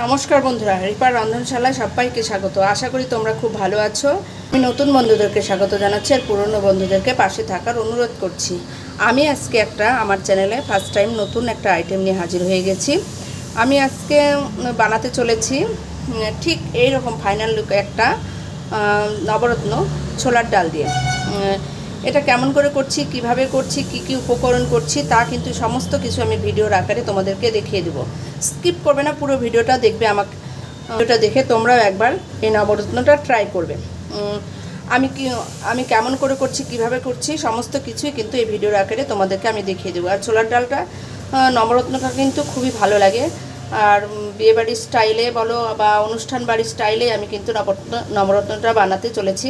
নমস্কার বন্ধুরা রিপার রন্ধনশালায় সবাইকে স্বাগত। আশা করি তোমরা খুব ভালো আছো। আমি নতুন বন্ধুদেরকে স্বাগত জানাচ্ছি আর পুরনো বন্ধুদেরকে পাশে থাকার অনুরোধ করছি। আমি আজকে একটা, আমার চ্যানেলে ফার্স্ট টাইম নতুন একটা আইটেম নিয়ে হাজির হয়ে গেছি। আমি আজকে বানাতে চলেছি ঠিক এই রকম ফাইনাল লুক একটা নবরত্ন ছোলার ডাল দিয়ে। এটা কেমন করে করছি, কীভাবে করছি, কি কি উপকরণ করছি, তা কিন্তু সমস্ত কিছু আমি ভিডিওর আকারে তোমাদেরকে দেখিয়ে দেবো। স্কিপ করবে না, পুরো ভিডিওটা দেখবে আমাকে, ভিডিওটা দেখে তোমরাও একবার এই নবরত্নটা ট্রাই করবে। আমি কি, আমি কেমন করে করছি, কীভাবে করছি, সমস্ত কিছুই কিন্তু এই ভিডিওর আকারে তোমাদেরকে আমি দেখিয়ে দেবো। আর ছোলার ডালটা নবরত্নটা কিন্তু খুবই ভালো লাগে। আর বিয়েবাড়ির স্টাইলে বলো বা অনুষ্ঠান বাড়ির স্টাইলে আমি কিন্তু নবরত্ন, নবরত্নটা বানাতে চলেছি।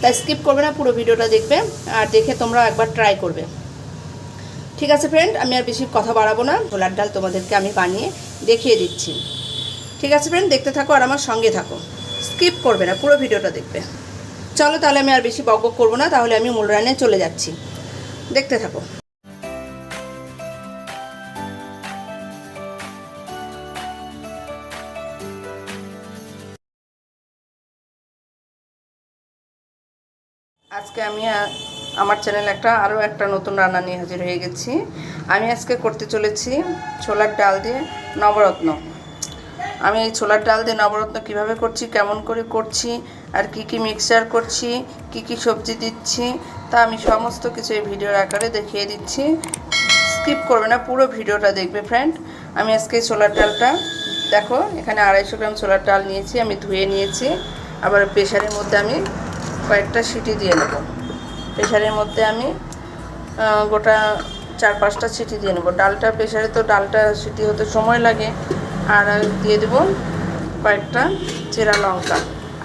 তাই স্কিপ করবে না, পুরো ভিডিওটা দেখবে আর দেখে তোমরা একবার ট্রাই করবে। ঠিক আছে ফ্রেন্ড আমি আর বেশি কথা বাড়াবো না। ছোলার ডাল তোমাদেরকে আমি বানিয়ে দেখিয়ে দিচ্ছি। ঠিক আছে ফ্রেন্ড দেখতে থাকো আর আমার সঙ্গে থাকো। স্কিপ করবে না, পুরো ভিডিওটা দেখবে। চলো তাহলে আমি আর বেশি বক বক করব না, তাহলে আমি মূল রান্নায় চলে যাচ্ছি। দেখতে থাকো। আজকে আমি আমার চ্যানেলে একটা, আরও একটা নতুন রান্না নিয়ে হাজির হয়ে গেছি। আমি আজকে করতে চলেছি ছোলার ডাল দিয়ে নবরত্ন। আমি এই ছোলার ডাল দিয়ে নবরত্ন কীভাবে করছি, কেমন করে করছি, আর কি কি মিক্সচার করছি, কি কি সবজি দিচ্ছি, তা আমি সমস্ত কিছু এই ভিডিওর আকারে দেখিয়ে দিচ্ছি। স্কিপ করবে না, পুরো ভিডিওটা দেখবে ফ্রেন্ড আমি আজকে ছোলার ডালটা, দেখো, এখানে আড়াইশো গ্রাম ছোলার ডাল নিয়েছি, আমি ধুয়ে নিয়েছি। আবার প্রেশারের মধ্যে আমি কয়েকটা সিটি দিয়ে নেব। প্রেশারের মধ্যে আমি গোটা চার পাঁচটা সিটি দিয়ে নেব। ডালটা প্রেশারে তো ডালটা সিটি হতে সময় লাগে। আর দিয়ে দেবো কয়েকটা চেরা লঙ্কা।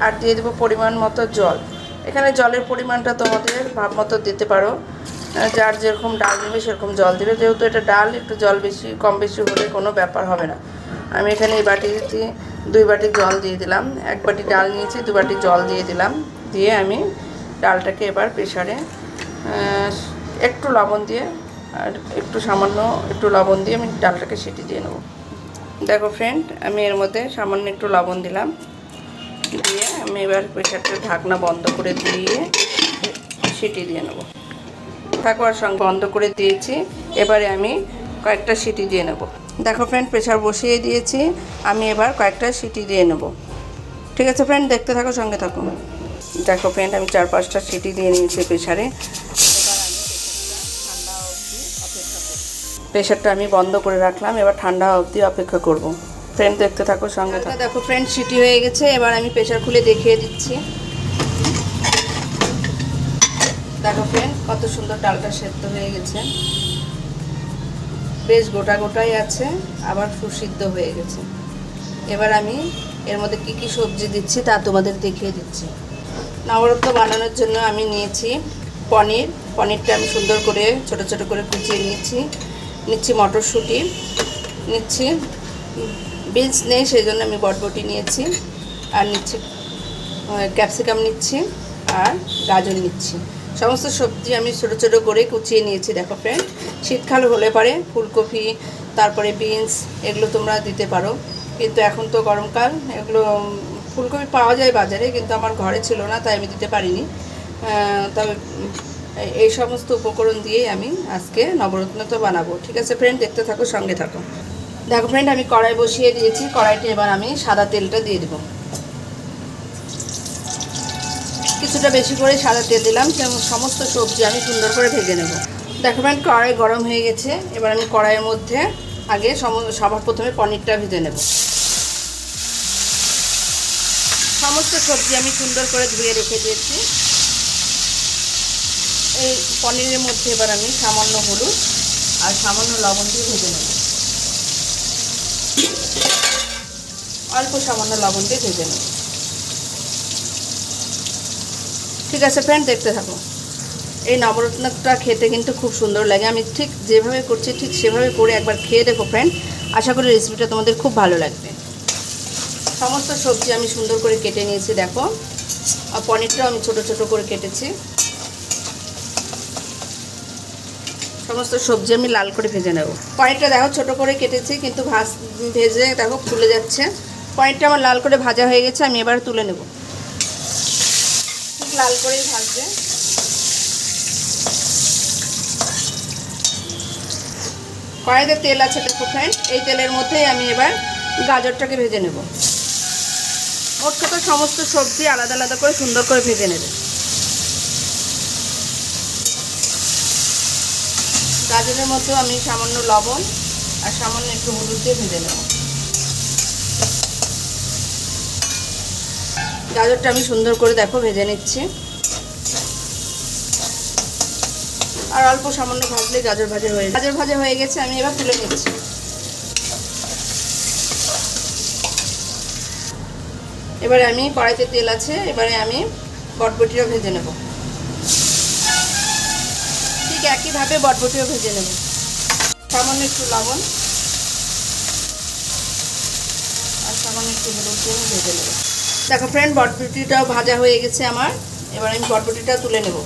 আর দিয়ে দেবো পরিমাণ মতো জল। এখানে জলের পরিমাণটা তোমাদের ভাব মতো দিতে পারো। যার যেরকম ডাল নেবে সেরকম জল দেবে। যেহেতু এটা ডাল, একটু জল বেশি, কম বেশি হলে কোনো ব্যাপার হবে না। আমি এখানে এই বাটিতে দুই বাটি জল দিয়ে দিলাম। এক বাটি ডাল নিয়েছি, দু বাটি জল দিয়ে দিলাম। দিয়ে আমি ডালটাকে এবার প্রেশারে একটু লবণ দিয়ে আর একটু সামান্য একটু লবণ দিয়ে আমি ডালটাকে সিটি দিয়ে নেব। দেখো ফ্রেন্ড আমি এর মধ্যে সামান্য একটু লবণ দিলাম। দিয়ে আমি এবার প্রেশারটা ঢাকনা বন্ধ করে দিয়ে সিটি দিয়ে নেব। থাকো আর সঙ্গে বন্ধ করে দিয়েছি, এবারে আমি কয়েকটা সিটি দিয়ে নেব। দেখো ফ্রেন্ড প্রেশার বসিয়ে দিয়েছি, আমি এবার কয়েকটা সিটি দিয়ে নেব। ঠিক আছে ফ্রেন্ড দেখতে থাকো, সঙ্গে থাকো। দেখো ফ্রেন্ড আমি চার পাঁচটা সিটি দিয়ে নিয়েছি প্রেশারে প্রেশারটা আমি বন্ধ করে রাখলাম এবার ঠান্ডা অবধি অপেক্ষা করব। ফ্রেন্ড দেখতে থাকো সঙ্গে থাকো। দেখো ফ্রেন্ড সিটি হয়ে গেছে এবার আমি প্রেশার খুলে দেখিয়ে দিচ্ছি। দেখো ফ্রেন্ড কত সুন্দর ডালটা সেদ্ধ হয়ে গেছে। বেশ গোটা গোটাই আছে আবার সুসিদ্ধ হয়ে গেছে। এবার আমি এর মধ্যে কি কি সবজি দিচ্ছি তা তোমাদের দেখিয়ে দিচ্ছি। নবরত্ন বানানোর জন্য আমি নিয়েছি পনির। পনিরটা আমি সুন্দর করে, ছোট ছোট করে কুচিয়ে নিয়েছি। নিচ্ছি মটরশুঁটি। নিচ্ছি বিনস নেই সেই জন্য আমি বটবটি নিয়েছি। আর নিচ্ছি ক্যাপসিকাম নিচ্ছি আর গাজর নিচ্ছি। সমস্ত সবজি আমি ছোটো ছোটো করে কুচিয়ে নিয়েছি, দেখো ফ্রেন্ড শীতকাল হলে পরে ফুলকপি, তারপরে বিনস, এগুলো তোমরা দিতে পারো। কিন্তু এখন তো গরমকাল, এগুলো ফুলকপি পাওয়া যায় বাজারে, কিন্তু আমার ঘরে ছিল না, তাই আমি দিতে পারিনি। তবে এই- সমস্ত উপকরণ দিয়েই আমি আজকে নবরত্ন তো বানাবো। ঠিক আছে ফ্রেন্ড দেখতে থাকো, সঙ্গে থাকো। দেখো ফ্রেন্ড আমি কড়াই বসিয়ে দিয়েছি। কড়াইটি এবার আমি সাদা তেলটা দিয়ে দেবো। কিছুটা বেশি করে সাদা তেল দিলাম। সমস্ত সবজি আমি সুন্দর করে ভেজে নেব। দেখো ফ্রেন্ড কড়াই গরম হয়ে গেছে। এবার আমি কড়াইয়ের মধ্যে আগে সবার প্রথমে পনিরটা ভেজে নেব। সমস্ত সবজি আমি সুন্দর করে ধুয়ে রেখে দিয়েছি। এই পনিরের মধ্যে এবার আমি সামান্য হলুদ আর সামান্য লবণ দিয়ে ভেজে নেব। অল্প সামান্য লবণ দিয়ে ভেজে নেব। ঠিক আছে ফ্রেন্ড দেখতে থাকো। এই নবরত্নটা খেতে কিন্তু খুব সুন্দর লাগে। আমি ঠিক যেভাবে করছি, ঠিক সেভাবে করে একবার খেয়ে দেখো ফ্রেন্ড আশা করি রেসিপিটা তোমাদের খুব ভালো লাগবে। সমস্ত সবজি আমি সুন্দর করে কেটে নিয়েছি, দেখো। আর পনিরটাও আমি ছোট ছোট করে কেটেছি। সমস্ত সবজি আমি লাল করে ভেজে নেব। পনিরটা দেখো ছোট করে কেটেছি, কিন্তু ভাজ ভেজে দেখো ফুলে যাচ্ছে। পনিরটা আমার লাল করে ভাজা হয়ে গেছে, আমি এবার তুলে নেব। ঠিক লাল করেই ভাজবে। কড়াইতে তেল আছে দেখো ফ্রেন্ড এই তেলের মধ্যেই আমি এবার গাজরটাকে ভেজে নেব। ওর সাথে সমস্ত সবজি আলাদা আলাদা করে সুন্দর করে ভেজে নেবে। গাজরের মধ্যেও আমি সামান্য লবণ আর সামান্য একটু হলুদ দিয়ে ভেজে নেব। গাজরটা আমি সুন্দর করে দেখো ভেজে নিচ্ছি। আর অল্প সামান্য ভাজলে গাজর ভাজা হয়ে গাজর ভাজা হয়ে গেছে, আমি এবার তুলে নিচ্ছি। এবারে আমি কড়াইতে তেল আছে, এবারে আমি বটবটিও ভেজে নেব। ঠিক একইভাবে বটবটিও ভেজে নেব। সামান্য একটু লবণ আর সামান্য একটু হলুদ ভেজে নেব। দেখো ফ্রেন্ড বটবটিটাও ভাজা হয়ে গেছে আমার। এবার আমি বটবটিটা তুলে নেব।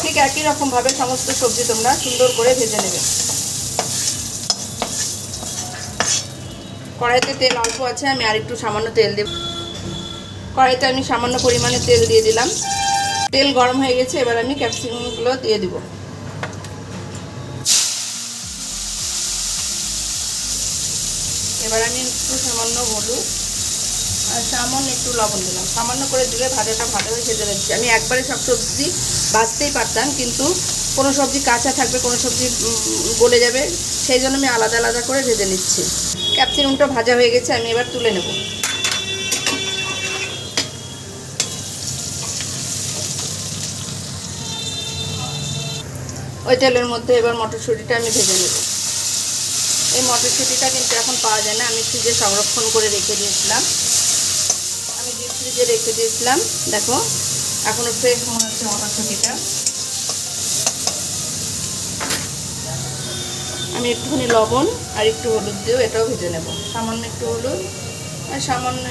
ঠিক একই রকমভাবে সমস্ত সবজি তোমরা সুন্দর করে ভেজে নেবে। কড়াইতে তেল অল্প আছে, আমি আর একটু সামান্য তেল দেব। কড়াইতে আমি সামান্য পরিমাণে তেল দিয়ে দিলাম। তেল গরম হয়ে গেছে, এবার আমি ক্যাপসিকামগুলো দিয়ে দিব। এবার আমি একটু সামান্য হলুদ আর সামান্য একটু লবণ দিলাম। সামান্য করে দিলে ভাজাটা ভালো হয়ে ভেজে নিচ্ছি আমি একবারে সব সবজি ভাজতেই পারতাম, কিন্তু কোনো সবজি কাঁচা থাকবে, কোনো সবজি গলে যাবে, সেই জন্য আমি আলাদা আলাদা করে ভেজে নিচ্ছি। ক্যাপসিকামটা ভাজা হয়ে গেছে, আমি এবার তুলে নেব। ওই তেলের মধ্যে এবার মটরশুঁটিটা আমি ভেজে নেব। এই মটরশুঁটিটা কিন্তু এখন পাওয়া যায় না, আমি ফ্রিজে সংরক্ষণ করে রেখে দিয়েছিলাম। আমি ডিপ ফ্রিজে রেখে দিয়েছিলাম, দেখো এখনও ফ্রেশ মনে হচ্ছে মটরশুঁটিটা। আমি একটুখানি লবণ আর একটু হলুদ দিয়েও এটাও ভেজে নেব। সামান্য একটু হলুদ আর সামান্য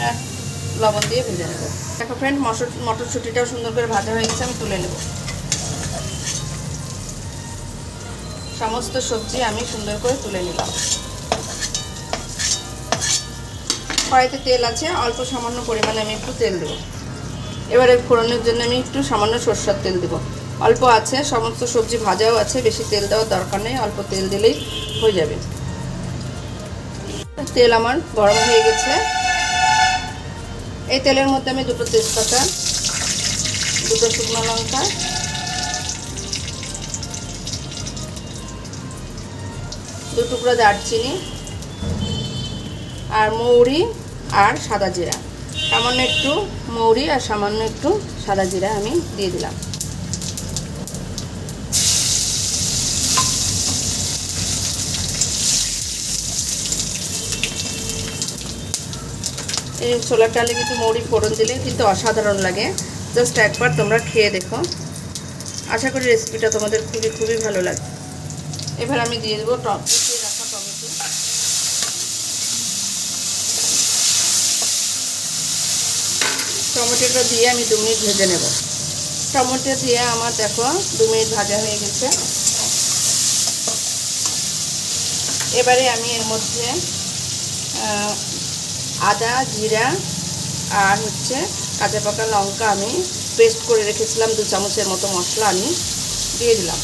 লবণ দিয়ে ভেজে নেব। দেখো ফ্রেন্ড মটর মটরশুঁটিটাও সুন্দর করে ভাজা হয়ে গেছে, আমি তুলে নেব। সমস্ত সবজি আমি সুন্দর করে তুলে নিলাম। কড়াইতে তেল আছে, অল্প সামান্য পরিমাণে আমি একটু তেল দেবো। এবারে ফোড়নের জন্য আমি একটু সামান্য সরষের তেল দেবো। অল্প আছে, সমস্ত সবজি ভাজাও আছে, বেশি তেল দেওয়ার দরকার নেই, অল্প তেল দিলেই হয়ে যাবে। তেল আমার গরম হয়ে গেছে। এই তেলের মধ্যে আমি দুটো তেজপাতা, দুটো শুকনো লঙ্কা, দু টুকরো দারচিনি আর মৌরি আর সাদা জিরা। সামান্য একটু মৌরি আর সামান্য একটু সাদা জিরা আমি দিয়ে দিলাম। এই ছোলার ডালে কিন্তু মৌরি ফোড়ন দিলে কিন্তু অসাধারণ লাগে। জাস্ট একবার তোমরা খেয়ে দেখো। আশা করি রেসিপিটা তোমাদের খুবই খুবই ভালো লাগবে। এবার আমি দিয়ে দেবো রাখা টমেটো। টমেটোটা দিয়ে আমি দু মিনিট ভেজে নেব। টমেটো দিয়ে আমার দেখো দু মিনিট ভাজা হয়ে গেছে। এবারে আমি এর মধ্যে আদা, জিরা আর হচ্ছে কাঁচা পাকা লঙ্কা আমি পেস্ট করে রেখেছিলাম দু চামচের মতো মশলা আমি দিয়ে দিলাম।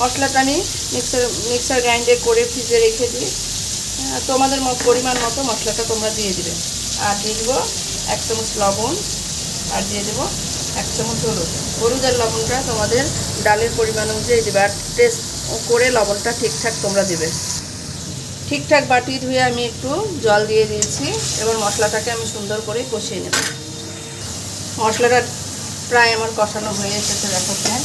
মশলাটা আমি মিক্সার মিক্সার গ্রাইন্ডার করে ফ্রিজে রেখে দিই। তোমাদের পরিমাণ মতো মশলাটা তোমরা দিয়ে দিবে। আর দিয়ে দেবো এক চামচ লবণ আর দিয়ে দেবো এক চামচ হলুদ। হলুদ আর লবণটা তোমাদের ডালের পরিমাণ অনুযায়ী দেবে আর টেস্ট করে লবণটা ঠিকঠাক তোমরা দেবে। ঠিকঠাক বাটি ধুয়ে আমি একটু জল দিয়ে দিয়েছি। এবার মশলাটাকে আমি সুন্দর করে কষিয়ে নেব। মশলাটা প্রায় আমার কষানো হয়ে এসেছে, দেখো প্রায়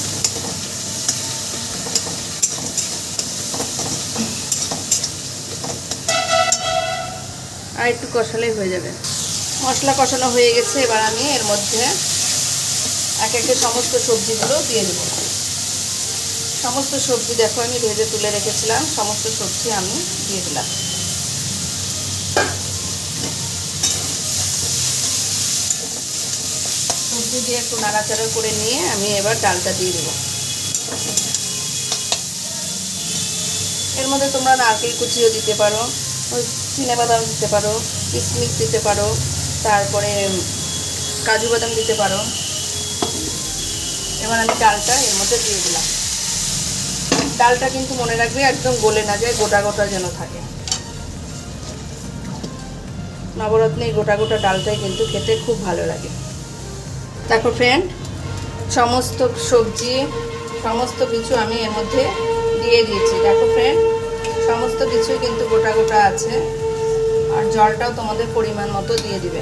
আর একটু কষালেই হয়ে যাবে। মশলা কষানো হয়ে গেছে, এবার আমি এর মধ্যে এক একে সমস্ত সবজিগুলো দিয়ে দেব। সমস্ত সবজি দেখো, আমি ভেজে তুলে রেখেছিলাম। সমস্ত সবজি আমি দিয়ে দিলাম। সবজি দিয়ে একটু নাড়াচাড়া করে নিয়ে আমি এবার ডালটা দিয়ে দেবো। এর মধ্যে তোমরা নারকেল কুচিও দিতে পারো চিনে বাদাম দিতে পারো কিশমিশ দিতে পারো, তারপরে কাজু বাদাম দিতে পারো। এবার আমি ডালটা এর মধ্যে দিয়ে দিলাম। ডালটা কিন্তু মনে রাখবে একদম গলে না যায়, গোটা গোটা যেন থাকে। নবরত্নে গোটা গোটা ডালটাই কিন্তু খেতে খুব ভালো লাগে। তারপর ফ্রেন্ড সমস্ত সবজি, সমস্ত কিছু আমি এর মধ্যে দিয়ে দিয়েছি। দেখো ফ্রেন্ড সমস্ত কিছুই কিন্তু গোটা গোটা আছে। আর জলটাও তোমাদের পরিমাণ মতো দিয়ে দিবে।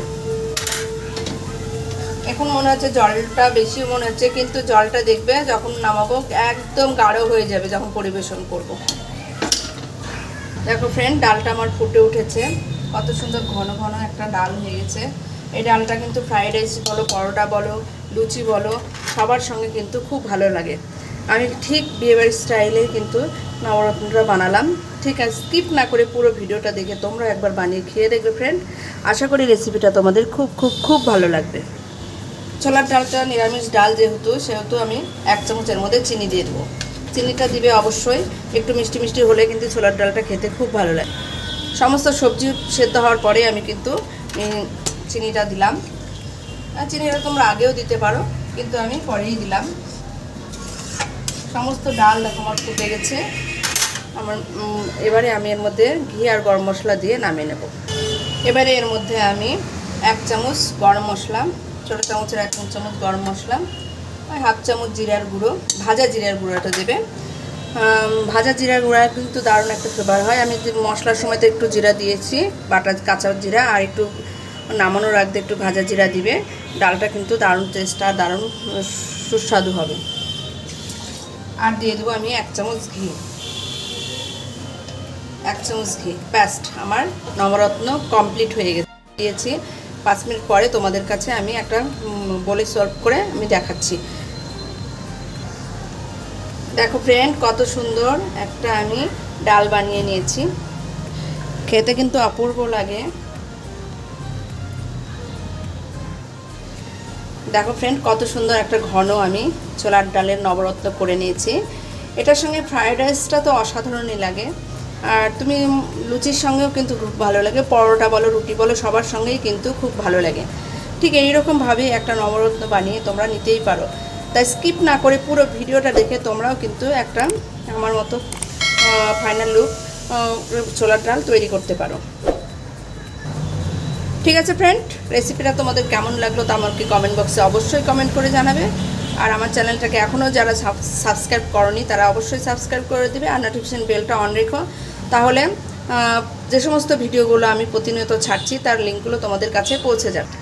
এখন মনে হচ্ছে জলটা বেশি মনে হচ্ছে, কিন্তু জলটা দেখবে যখন নামাবো একদম গাঢ় হয়ে যাবে যখন পরিবেশন করব। দেখো ফ্রেন্ড ডালটা আমার ফুটে উঠেছে। কত সুন্দর ঘন ঘন একটা ডাল হয়ে গেছে এই ডালটা কিন্তু ফ্রাইড রাইস বলো, পরোটা বলো, লুচি বলো, সবার সঙ্গে কিন্তু খুব ভালো লাগে। আমি ঠিক বিয়েবাড়ির স্টাইলে কিন্তু নবরত্নটা বানালাম। ঠিক আছে স্কিপ না করে পুরো ভিডিওটা দেখে তোমরা একবার বানিয়ে খেয়ে দেখবে ফ্রেন্ড আশা করি রেসিপিটা তোমাদের খুব খুব খুব ভালো লাগবে। ছোলার ডালটা, নিরামিষ ডাল যেহেতু, সেহেতু আমি এক চামচের মধ্যে চিনি দিয়ে দেবো। চিনিটা দিবে অবশ্যই, একটু মিষ্টি মিষ্টি হলে কিন্তু ছোলার ডালটা খেতে খুব ভালো লাগে। সমস্ত সবজি সেদ্ধ হওয়ার পরে আমি কিন্তু চিনিটা দিলাম। আর চিনিটা তোমরা আগেও দিতে পারো, কিন্তু আমি পরেই দিলাম। সমস্ত ডাল আমার ফুটে গেছে। আমার এবারে আমি এর মধ্যে ঘি আর গরম মশলা দিয়ে নামিয়ে নেব। এবারে এর মধ্যে আমি এক চামচ গরম মশলা ছোটো চামচের এক চামচ গরম মশলা আর হাফ চামচ জিরার গুঁড়ো, ভাজা জিরার গুঁড়োটা দেবে। ভাজা জিরার গুঁড়া কিন্তু দারুণ একটা ফ্লেভার হয়। আমি মশলার সময় তো একটু জিরা দিয়েছি বাটা কাঁচা জিরা আর একটু নামানোর রাখতে একটু ভাজা জিরা দিবে। ডালটা কিন্তু দারুণ টেস্ট আর দারুণ সুস্বাদু হবে। আর দিয়ে দেবো আমি এক চামচ ঘি। এক চামচ ঘি। প্যাস্ট আমার নবরত্ন কমপ্লিট হয়ে গেছে। দিয়েছি। পাঁচ মিনিট পরে তোমাদের কাছে আমি একটা বলে সার্ভ করে আমি দেখাচ্ছি। দেখো ফ্রেন্ড কত সুন্দর একটা আমি ডাল বানিয়ে নিয়েছি। খেতে কিন্তু অপূর্ব লাগে। দেখো ফ্রেন্ড কত সুন্দর একটা ঘন আমি ছোলার ডালের নবরত্ন করে নিয়েছি। এটার সঙ্গে ফ্রায়েড রাইসটা তো অসাধারণই লাগে। আর তুমি লুচির সঙ্গেও কিন্তু খুব ভালো লাগে, পরোটা বলো, রুটি বলো, সবার সঙ্গেই কিন্তু খুব ভালো লাগে। ঠিক এইরকমভাবে একটা নবরত্ন বানিয়ে তোমরা নিতেই পারো। তাই স্কিপ না করে পুরো ভিডিওটা দেখে তোমরাও কিন্তু একটা আমার মতো ফাইনাল লুক ছোলার ডাল তৈরি করতে পারো। ঠিক আছে ফ্রেন্ড রেসিপিটা তোমাদের কেমন লাগল তা আমাকে কমেন্ট বক্সে অবশ্যই কমেন্ট করে জানাবে। আর আমার চ্যানেলটাকে এখনও যারা সাবস্ক্রাইব করনি, তারা অবশ্যই সাবস্ক্রাইব করে দেবে আর নোটিফিকেশান বেলটা অন রেখো। তাহলে যে সমস্ত ভিডিওগুলো আমি প্রতিনিয়ত ছাড়ছি, তার লিঙ্কগুলো তোমাদের কাছে পৌঁছে যাবে।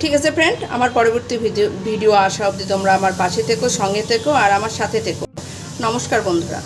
ঠিক আছে ফ্রেন্ড আমার পরবর্তী ভিডিও ভিডিও আসা অবধি তোমরা আমার পাশে থেকো, সঙ্গে থেকো, আর আমার সাথে থেকো। নমস্কার, বন্ধুরা।